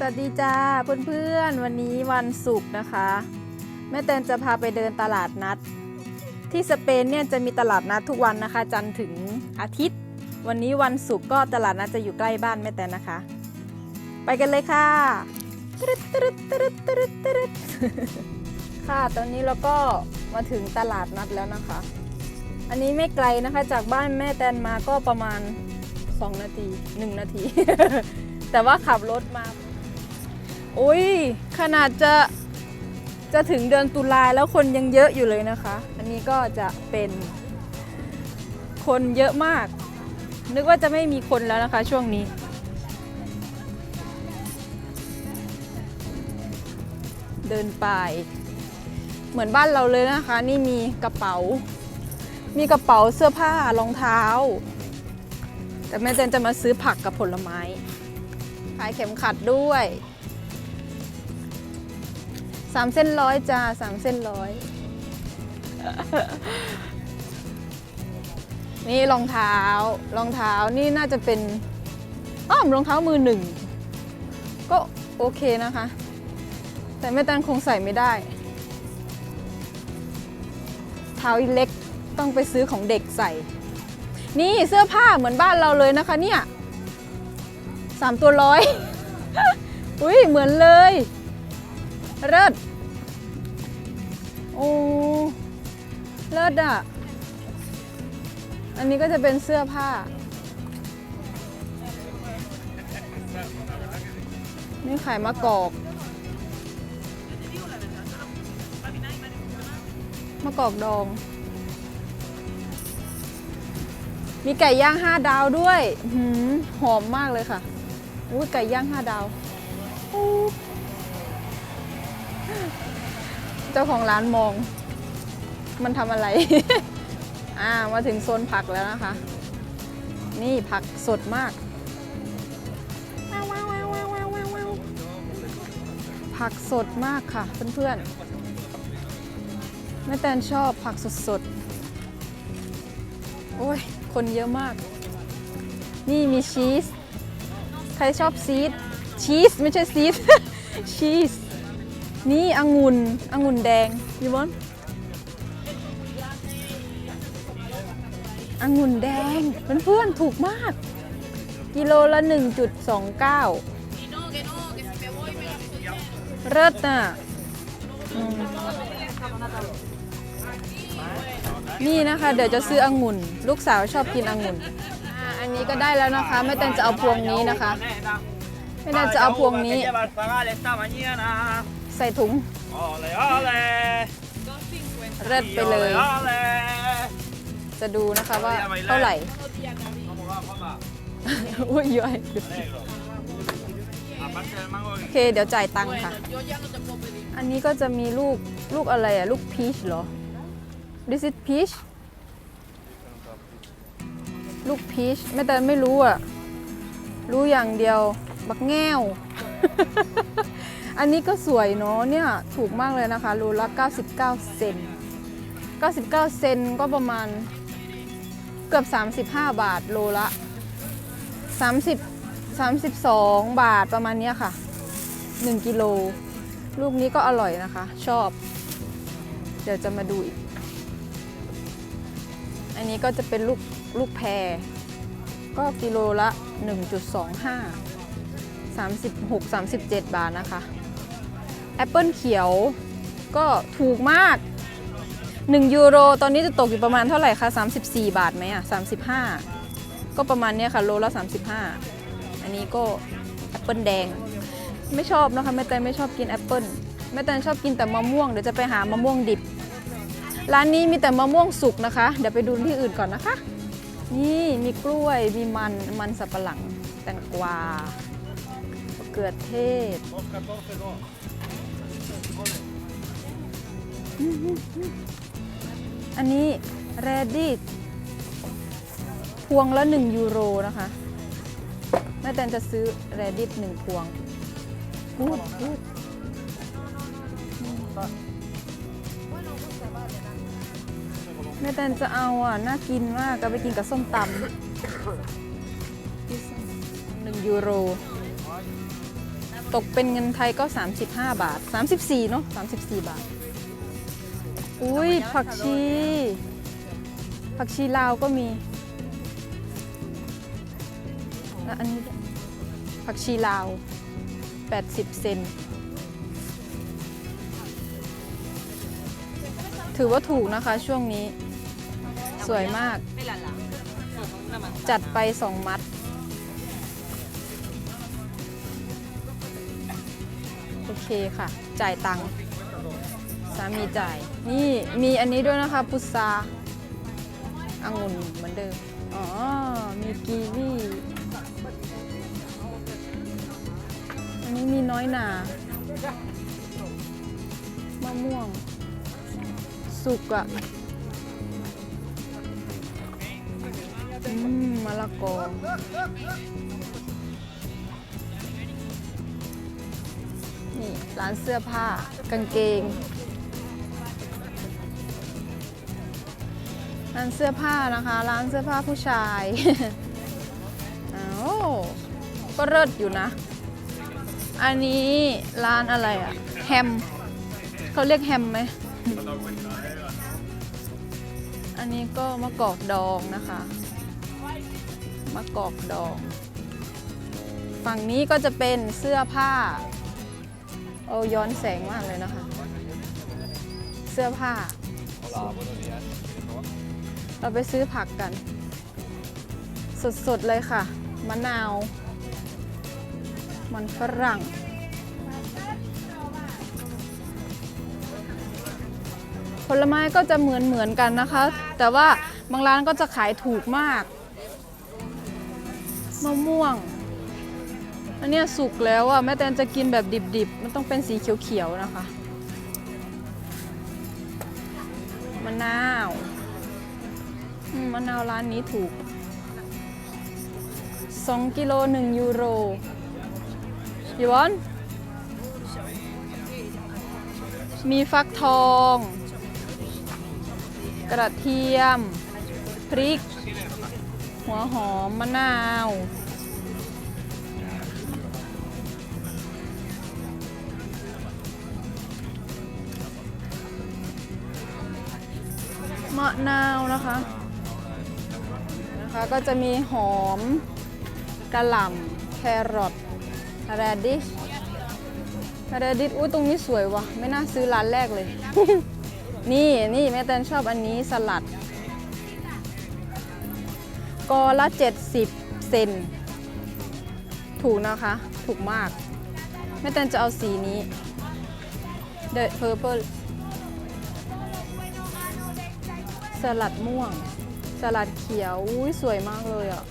สวัสดีจ้าเพื่อนๆ วันนี้วันศุกร์นะคะ แม่แตนจะพาไปเดินตลาดนัด ที่สเปนเนี่ยจะมีตลาดนัดทุกวันนะคะ จันทร์ถึงอาทิตย์ วันนี้วันศุกร์ก็ตลาดนัดจะอยู่ใกล้บ้านแม่แตนนะคะ ไปกันเลยค่ะตรึดตรึดตรึดตรึดตรึดค่ะตอนนี้เราก็มาถึงตลาดนัดแล้วนะคะ อันนี้ไม่ไกลนะคะจากบ้านแม่แตนมาก็ประมาณ 2 นาที 1 นาที แต่ว่าขับรถมา โอ้ย ขนาดจะจะถึงเดือนตุลาแล้วคนยังเยอะอยู่เลยนะคะ อันนี้ก็จะเป็นคนเยอะมาก นึกว่าจะไม่มีคนแล้วนะคะช่วงนี้ เดินไป เหมือนบ้านเราเลยนะคะ นี่มีกระเป๋า มีกระเป๋าเสื้อผ้ารองเท้า แต่แม่เจนจะมาซื้อผักกับผลไม้ ขายเข็มขัดด้วยามเส้นร้อยจ้าสามเส้นร้อย นี่รองเท้ารองเท้านี่น่าจะเป็นอ้อมรองเท้ามือหนึ่ง ก็โอเคนะคะ แต่แม่ตันคงใส่ไม่ได้ เท้าเล็กต้องไปซื้อของเด็กใส่ นี่เสื้อผ้าเหมือนบ้านเราเลยนะคะเนี่ยสามตัวร้อย อุ้ยเหมือนเลย เลิศ โอ้เลิศอะ อันนี้ก็จะเป็นเสื้อผ้า นี่ขายมะกอก มะกอกดอง มีไก่ย่างห้าดาวด้วยหือหอมมากเลยค่ะอุ้ยไก่ย่างห้าดาวอ จ้าของร้านมอง มันทำอะไร อ่ามาถึงโซนผักแล้วนะคะ นี่ผักสดมาก ผักสดมากค่ะเพื่อนๆแม่แตนชอบผักสดๆ โอ้ย คนเยอะมาก นี่มีชีส ใครชอบซีดชีสไม่ใช่ซีดชีส นี่องุ่นองุ่นแดงยูบอนองุ่นแดงเพื่อนๆถูกมาก กิโลละ 1.29เลิศน่ะอืมนี่นะคะ เดี๋ยวจะซื้อองุ่น ลูกสาวชอบกินองุ่นอันนี้ก็ได้แล้วนะคะแม่แตนจะเอาพวงนี้นะคะแม่แตนจะเอาพวงนี้ lleva el pagal esta mañana. ใส่ถุง Ole, ole. เลิศไปเลย Ole, ole. จะดูนะคะว่าเท่าไหร่ ¿Cómo va, papá? อุ้ยเยอะ Negro. Aparte del mango โอเคเดี๋ยวจ่ายตังค์ค่ะ อันนี้ก็จะมีลูกลูกอะไรอะลูกพีชเหรอ This is peach ลูกพีชแม่แต่ไม่รู้อะรู้อย่างเดียว บักแง่ว อันนี้ก็สวยเนาะเนี่ยถูกมากเลยนะคะโลละ 99 เซน 99 เซนก็ประมาณเกือบ 35 บาทโลละ 30 32 บาทประมาณนี้ค่ะ 1 กิโล ลูกนี้ก็อร่อยนะคะ ชอบ เดี๋ยวจะมาดูอีก อันนี้ก็จะเป็นลูกลูกแพร ก็กิโลละ 1.25 36 37 บาทนะคะ แอปเปิลเขียวก็ถูกมาก 1 ยูโร ตอนนี้จะตกอยู่ประมาณเท่าไหร่คะ34 บาทไหมอะ35 ก็ประมาณเนี้ยค่ะโลละ 35 อันนี้ก็แอปเปิลแดง ไม่ชอบนะคะแม่แตนไม่ชอบกินแอปเปิลแม่แตนชอบกินแต่มะม่วงเดี๋ยวจะไปหามะม่วงดิบ ร้านนี้มีแต่มะม่วงสุกนะคะ เดี๋ยวไปดูที่อื่นก่อนนะคะ นี่มีกล้วยมีมันมันสับปะหลังแตงกวามะเขือเทศ อันนี้แรดดิตพวงละ 1 ยูโรนะคะแม่แตนจะซื้อแรดดิตหนึ่งพวงพูดพูดแม่แตนจะเอาอะ น่ากินมากก็ไปกินกับส้มตำหนึ่งยูโร ตกเป็นเงินไทยก็ 35 บาท 34 เนาะ34 บาท อุ้ยผักชี ผักชีลาวก็มีและอันนี้ด้วยผักชีลาว 80 เซน ถือว่าถูกนะคะช่วงนี้ สวยมาก จัดไปสองมัด เคค่ะ จ่ายตังค์สามีจ่าย นี่มีอันนี้ด้วยนะคะพุทราองุ่นเหมือนเดิม อ๋อ มีกีวีอันนี้มีน้อยหนามะม่วง สุกอะอืมมะละกอ ร้านเสื้อผ้ากางเกงร้านเสื้อผ้านะคะ ร้านเสื้อผ้าผู้ชายอ้าวก็เลิศอยู่นะ อันนี้ร้านอะไรอะแฮมเขาเรียกแฮมไหมอันนี้ก็มะกอกดองนะคะมะกอกดอง ฝั่งนี้ก็จะเป็นเสื้อผ้า โอ้ย้อนแสงมากเลยนะคะ เสื้อผ้า เราไปซื้อผักกัน สดๆเลยค่ะ มะนาว มันฝรั่ง ผลไม้ก็จะเหมือนเหมือนๆกันนะคะ แต่ว่าบางร้านก็จะขายถูกมาก มะม่วง อันเนี้ยสุกแล้วอะแม่แตนจะกินแบบดิบๆ มันต้องเป็นสีเขียวๆนะคะมะนาวมะนาวร้านนี้ถูก 2 กิโล1ยูโรยวอนมีฟักทอง กระเทียม พริก หัวหอม มะนาว มะนาวนะคะนะคะก็จะมีหอมกระหล่ำแครอทแรดิชแรดิชอุ้ยตรงนี้สวยว่ะ ไม่น่าซื้อร้านแรกเลย นี่นี่แม่แตนชอบอันนี้สลัด กอละ 70 เซนถูกนะคะ ถูกมาก แม่แตนจะเอาสีนี้ The Purple สลัดม่วง สลัดเขียวอุ้ยสวยมากเลยอะ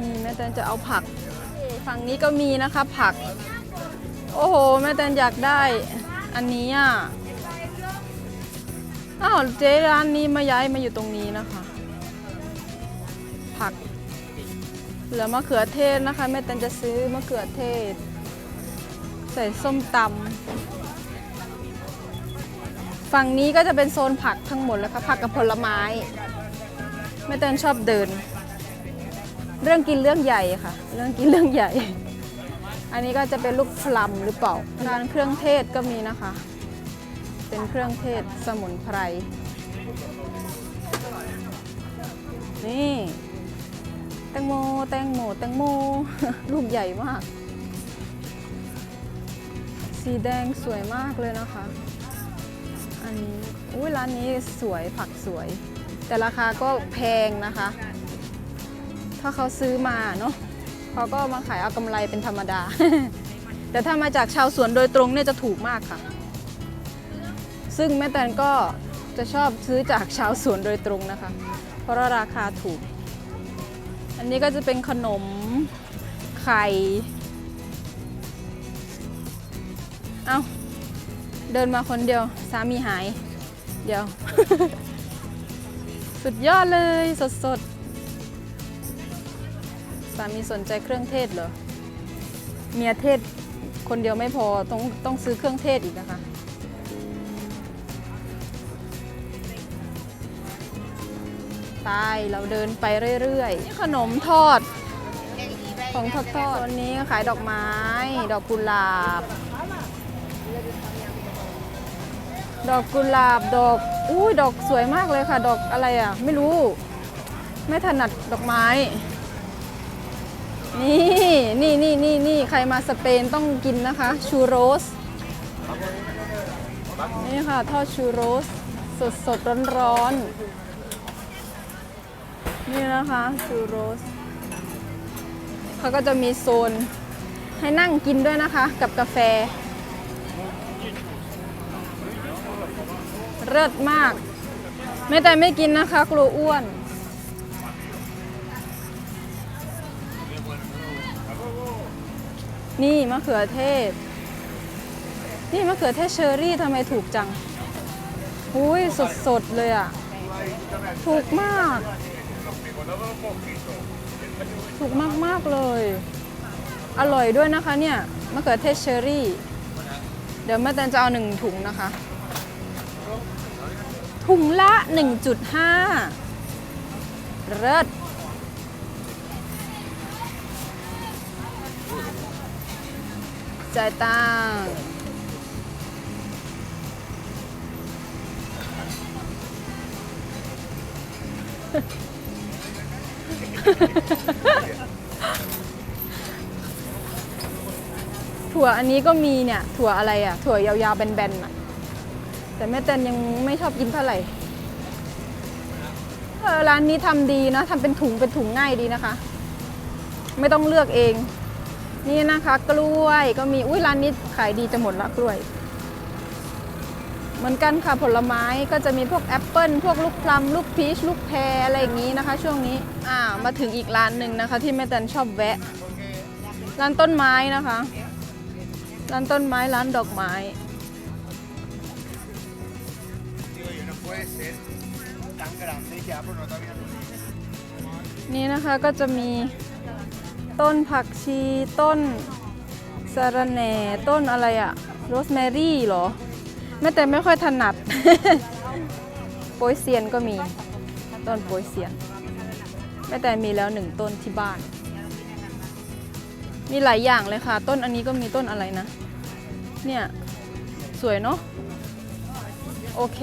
นี่แม่แตนจะเอาผัก ฝั่งนี้ก็มีนะคะผัก โอ้โหแม่แตนอยากได้ อันนี้อะอ้าวเจ๊ร้านนี้มาย้ายมาอยู่ตรงนี้นะคะ ผัก เหลือมะเขือเทศนะคะแม่แตนจะซื้อมะเขือเทศ ใส่ส้มตำ ฝั่งนี้ก็จะเป็นโซนผักทั้งหมดแล้วค่ะผักกับผลไม้แม่เต้นชอบเดิน เรื่องกินเรื่องใหญ่ค่ะ เรื่องกินเรื่องใหญ่ อันนี้ก็จะเป็นลูกพลัมหรือเปล่าร้านเครื่องเทศก็มีนะคะ เป็นเครื่องเทศสมุนไพรนี่แตงโมแตงโมแตงโมลูกใหญ่มาก สีแดงสวยมากเลยนะคะ อันนี้อุ้ยร้านนี้สวยผักสวย แต่ราคาก็แพงนะคะ ถ้าเขาซื้อมาเนาะเขาก็มาขายเอากำไรเป็นธรรมดา แต่ถ้ามาจากชาวสวนโดยตรงเนี่ยจะถูกมากค่ะ ซึ่งแม่แตนก็จะชอบซื้อจากชาวสวนโดยตรงนะคะ เพราะราคาถูก อันนี้ก็จะเป็นขนมไข่ เอา เดินมาคนเดียวสามีหาย เดี๋ยว สุดยอดเลยสดสดสามีสนใจเครื่องเทศเหรอ เมียเทศคนเดียวไม่พอต้องต้องซื้อเครื่องเทศอีกนะคะไปเราเดินไปเรื่อยๆนี่ขนมทอดขของทอดทอดวันนี้ขายดอกไม้ ดอกกุหลาบ ดอกกุหลาบดอกอุ้ยดอกสวยมากเลยค่ะ ดอกอะไรอะ ไม่รู้ ไม่ถนัดดอกไม้ นี่นี่นี่นี่นี่ใครมาสเปนต้องกินนะคะ ชูโรส นี่ค่ะทอดชูโรส สดสดร้อนร้อนๆนี่นะคะชูโรสเขาก็จะมีโซนให้นั่งกินด้วยนะคะ กับกาแฟ เลิศมาก ไม่แต่ไม่กินนะคะ กลัวอ้วน นี่มะเขือเทศ นี่มะเขือเทศเชอรี่ทำไมถูกจังอุ้ยสดๆเลยอะ ถูกมาก ถูกมากๆเลย อร่อยด้วยนะคะเนี่ยมะเขือเทศเชอรี่ เดี๋ยวแม่แตนจะเอาหนึ่งถุงนะคะ ถุงละ 1.5 เลิศจ่ายตังถั่วอันนี้ก็มีเนี่ย ถั่วอะไรอะถั่วยาวๆแบนๆอะ แต่แม่แตนยังไม่ชอบกินเท่าไหร่เออร้านนี้ทำดีนะทำเป็นถุงเป็นถุงง่ายดีนะคะ ไม่ต้องเลือกเอง นี่นะคะ กล้วยก็มีอุ้ยร้านนี้ขายดีจะหมดละกล้วย เหมือนกันค่ะผลไม้ก็จะมีพวกแอปเปิลพวกลูกพลัมลูกพีชลูกแพรอะไรอย่างนี้นะคะ ช่วงนี้อ่ามาถึงอีกร้านหนึ่งนะคะ ที่แม่แตนชอบแวะ ร้านต้นไม้นะคะ ร้านต้นไม้ร้านดอกไม้ นี่นะคะก็จะมีต้นผักชีต้นสะระแหน่ต้นอะไรอะโรสแมรี่เหรอแม่แต่ไม่ค่อยถนัด โปยเซียนก็มี ต้นโปยเซียนแม่แต่มีแล้วหนึ่งต้นที่บ้าน มีหลายอย่างเลยค่ะ ต้นอันนี้ก็มีต้นอะไรนะ เนี่ย สวยเนาะโอเค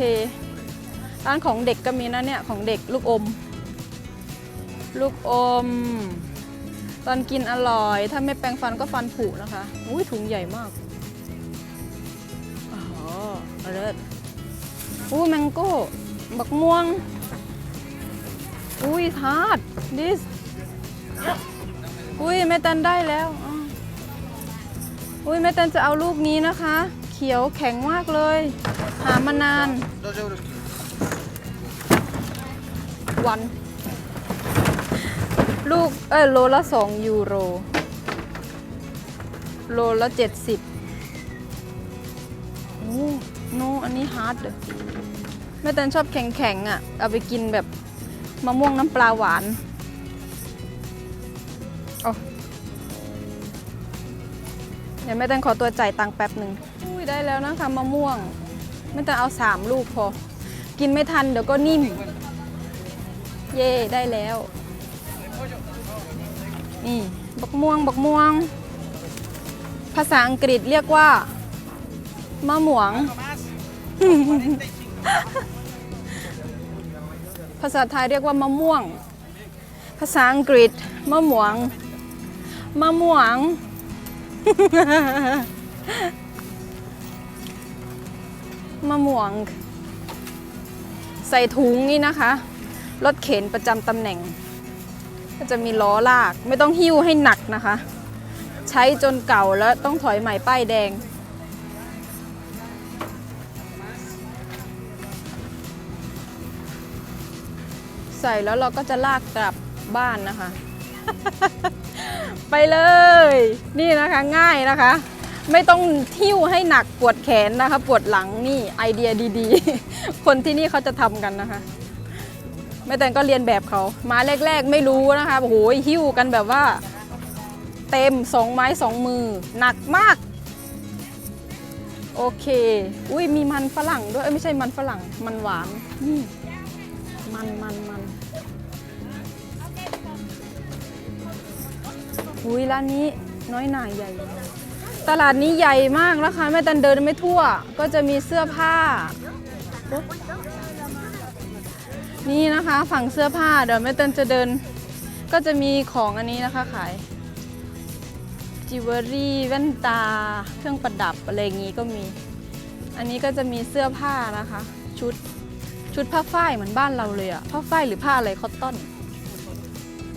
ร้านของเด็กก็มีนะเนี่ยของเด็กลูกอม ลูกอม ตอนกินอร่อย ถ้าไม่แปรงฟันก็ฟันผุนะคะอุ้ยถุงใหญ่มากอ๋อเลิศอู้แมงโก้บักม่วง อุ้ยทาดดิสอุ้ยแม่ตันได้แล้วอุ้ยแม่ตันจะเอาลูกนี้นะคะ เขียวแข็งมากเลย หามานาน วัน ลูก เอ้ย โลละสองยูโร โลละเจ็ดสิบโอ้โนอันนี้ฮาร์ดเลยแม่แตนชอบแข็งๆอะ เอาไปกินแบบมะม่วงน้ำปลาหวานโอ้เดี๋ยวแม่แตนขอตัวจ่ายตังค์แป๊บหนึ่งอุ้ยได้แล้วนะคะมะม่วงแม่แตนเอาสามลูกพอ กินไม่ทันเดี๋ยวก็นิ่ม เย่ได้แล้ว นี่บักม่วงบักม่วง ภาษาอังกฤษเรียกว่ามะหมวง ภาษาไทยเรียกว่ามะม่วง ภาษาอังกฤษมะหมวงมะม่วง มะม่วง ใส่ถุงนี่นะคะ รถเข็นประจำตำแหน่ง ก็จะมีล้อลากไม่ต้องหิ้วให้หนักนะคะ ใช้จนเก่าแล้วต้องถอยใหม่ป้ายแดง ใส่แล้วเราก็จะลากกลับบ้านนะคะ ไปเลย นี่นะคะง่ายนะคะไม่ต้องทิ้วให้หนักปวดแขนนะคะ ปวดหลังนี่ไอเดียดีๆ คนที่นี่เขาจะทำกันนะคะ แม่แตนก็เรียนแบบเขามาแรก ๆ ไม่รู้นะคะโอ้โหหิ้วกันแบบว่า เต็มสองไม้สองมือ หนักมาก โอเค อุ้ยมีมันฝรั่งด้วยเอ้ยไม่ใช่มันฝรั่ง มันหวานนี่มันมันมันอุ้ยร้านนี้น้อยหน่าใหญ่ ตลาดนี้ใหญ่มากนะคะแม่ตันเดินไม่ทั่ว ก็จะมีเสื้อผ้า นี่นะคะฝั่งเสื้อผ้าเดี๋ยวแม่เตันจะเดิน ก็จะมีของอันนี้นะคะขายจิวเวลรี่แว่นตา เครื่องประดับอะไรอย่างนี้ก็มี อันนี้ก็จะมีเสื้อผ้านะคะ ชุดชุดผ้าฝ้ายเหมือนบ้านเราเลยอะผ้าฝ้ายหรือผ้าอะไรคอตตอน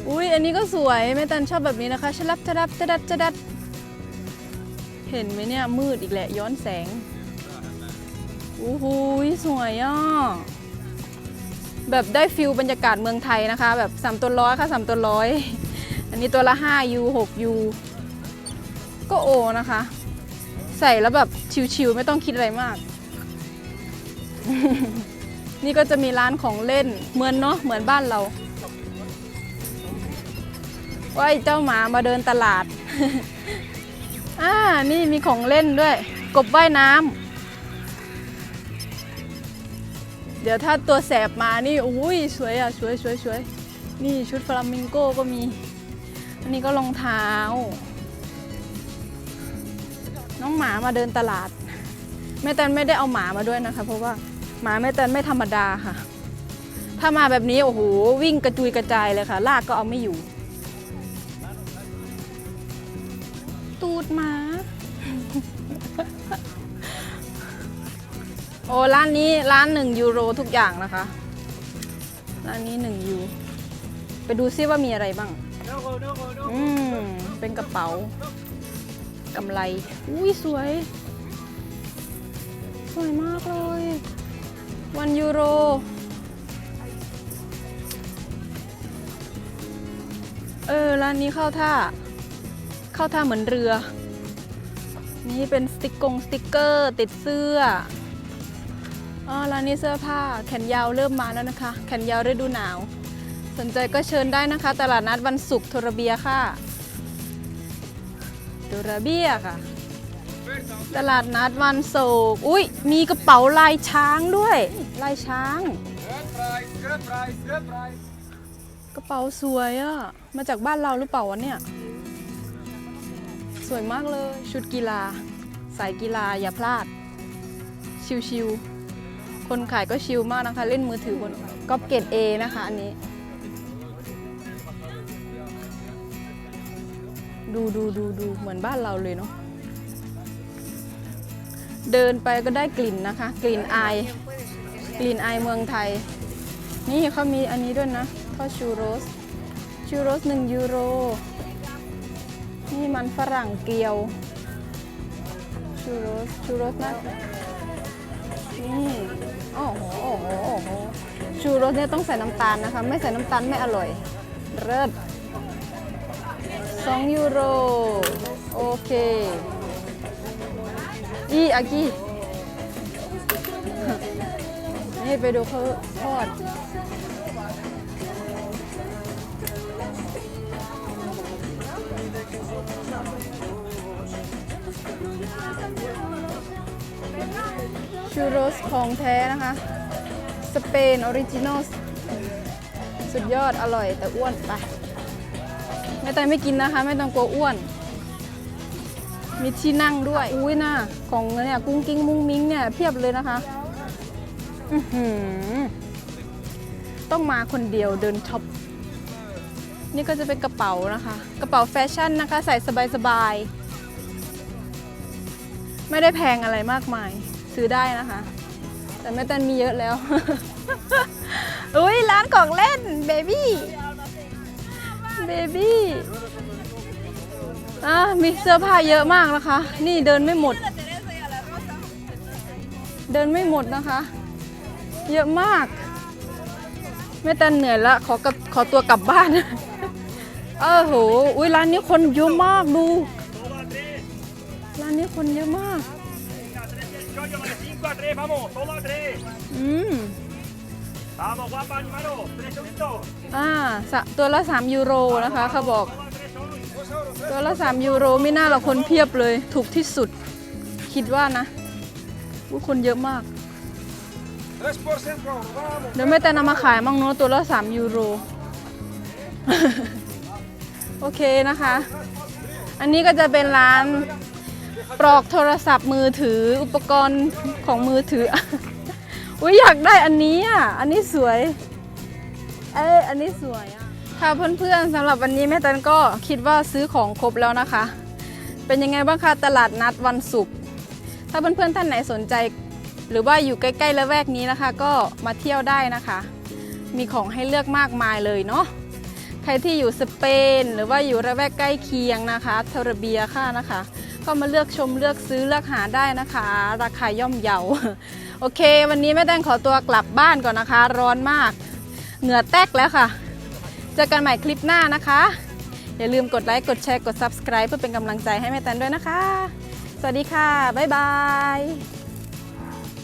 อุ้ยอันนี้ก็สวยแม่ตันชอบแบบนี้นะคะชลับชลับชดัดชดัดเห็นไหมเนี่ยมืดอีกแหละย้อนแสงโอ้โหสวยอะ แบบได้ฟิลบรรยากาศเมืองไทยนะคะ แบบสามตัวร้อยค่ะสามตัวร้อยอันนี้ตัวละ5 U 6 U ก็โอนะคะ ใส่แล้วแบบชิวๆไม่ต้องคิดอะไรมาก นี่ก็จะมีร้านของเล่นเหมือนเนาะเหมือนบ้านเราว่าไอ้เจ้าหมามาเดินตลาด อ่า นี่มีของเล่นด้วย กบว่ายน้ำ เดี๋ยวถ้าตัวแสบมานี่อุ้ยสวยอะสวยสวยสวยนี่ชุดฟลามิงโก้ก็มี อันนี้ก็รองเท้า น้องหมามาเดินตลาด แม่แตนไม่ได้เอาหมามาด้วยนะคะ เพราะว่าหมาแม่แตนไม่ธรรมดาค่ะ ถ้ามาแบบนี้ โอ้โห วิ่งกระจุยกระจายเลยค่ะ ลากก็เอาไม่อยู่ ตูดหมา โอ้ร้านนี้ร้านหนึ่งยูโรทุกอย่างนะคะ ร้านนี้หนึ่งยู ไปดูซิว่ามีอะไรบ้าง อืม เป็นกระเป๋ากำไร อุ้ยสวย สวยมากเลย วันยูโร เออ ร้านนี้เข้าท่า เข้าท่าเหมือนเรือ นี่เป็นสติกกงสติกเกอร์ ติดเสื้อ อ๋อร้านนี้เสื้อผ้าแขนยาวเริ่มมาแล้วนะคะ แขนยาวฤดูหนาว สนใจก็เชิญได้นะคะ ตลาดนัดวันศุกร์โทรเบียค่ะโทรเบียค่ะ ตลาดนัดวันศุกร์อุ้ยมีกระเป๋าลายช้างด้วย ลายช้าง กระเป๋าสวยอะมาจากบ้านเราหรือเปล่าวะเนี่ย สวยมากเลย ชุดกีฬา สายกีฬาอย่าพลาด ชิวๆ คนขายก็ชิลมากนะคะ เล่นมือถือบนก๊อปเกตเอนะคะ อันนี้ ดูดูดูดูเหมือนบ้านเราเลยเนาะเดินไปก็ได้กลิ่นนะคะ กลิ่นอายกลิ่นอายเมืองไทย นี่เขามีอันนี้ด้วยนะทอดชูโรสชูโรสหนึ่งยูโร นี่มันฝรั่งเกลียวชูโรสชูโรสนะนี่ โอ้โหโอ้โหโอ้โหชูโรสเนี่ยต้องใส่น้ำตาลนะคะ ไม่ใส่น้ำตาลไม่อร่อย เลิศสองยูโร โอเค อีอากินี่ไปดูเขาทอด ชูโรสของแท้นะคะ สเปนออริจินอลสุดยอดอร่อยแต่อ้วนไปไม่ต้องไม่กินนะคะ ไม่ต้องกลัวอ้วน มีที่นั่งด้วย อุ้ยน่าของเนี่ยกุ้งกิ้งมุ้งมิ้งเนี่ยเพียบเลยนะคะ ต้องมาคนเดียวเดินช็อป นี่ก็จะเป็นกระเป๋านะคะ กระเป๋าแฟชั่นนะคะ ใส่สบายๆ ไม่ได้แพงอะไรมากมาย ซื้อได้นะคะ แต่แม่ตันมีเยอะแล้ว อุ้ยร้านของเล่นเบบี้เบบี้อะมีเสื้อผ้าเยอะมากนะคะ นี่เดินไม่หมด เดินไม่หมดนะคะ เยอะมากแม่ตันเหนื่อยละขอกับขอตัวกลับบ้าน เออโห อุ้ยร้านนี้คนเยอะมากดู ร้านนี้คนเยอะมาก5 a 3, vamos, todo a 3. อืม Vamos, guapa, animalo, 3 segundos. อ่าสะตัวละ3ยูโรนะคะเขาบอก ตัวละ3ยูโรไม่น่าหรอกคนเพียบเลย ถูกที่สุด คิดว่านะอู้คนเยอะมาก3 por 100 euros, vamos. เดี๋ยวแม่แต่นำมาขายมั่งเนาะตัวละ3ยูโร โอเคนะคะ อันนี้ก็จะเป็นร้าน ปลอกโทรศัพท์มือถืออุปกรณ์ของมือถือ อุ้ยอยากได้อันนี้อะ อันนี้สวย เอ้ยอันนี้สวยอะ ค่ะเพื่อนๆสำหรับวันนี้แม่ตันก็คิดว่าซื้อของครบแล้วนะคะ เป็นยังไงบ้างคะตลาดนัดวันศุกร์ ถ้าเพื่อนๆท่านไหนสนใจ หรือว่าอยู่ใกล้ๆละแวกนี้นะคะ ก็มาเที่ยวได้นะคะ มีของให้เลือกมากมายเลยเนาะใครที่อยู่สเปน หรือว่าอยู่ระแวกใกล้เคียงนะคะเทอร์เบียค่ะนะคะ ก็มาเลือกชมเลือกซื้อเลือกหาได้นะคะ ราคาย่อมเยาโอเค วันนี้แม่แตงขอตัวกลับบ้านก่อนนะคะ ร้อนมาก เหงื่อแตกแล้วค่ะ เจอกันใหม่คลิปหน้านะคะ อย่าลืมกดไลค์กดแชร์กด subscribe เพื่อเป็นกำลังใจให้แม่แตนด้วยนะคะ สวัสดีค่ะ บ๊ายบาย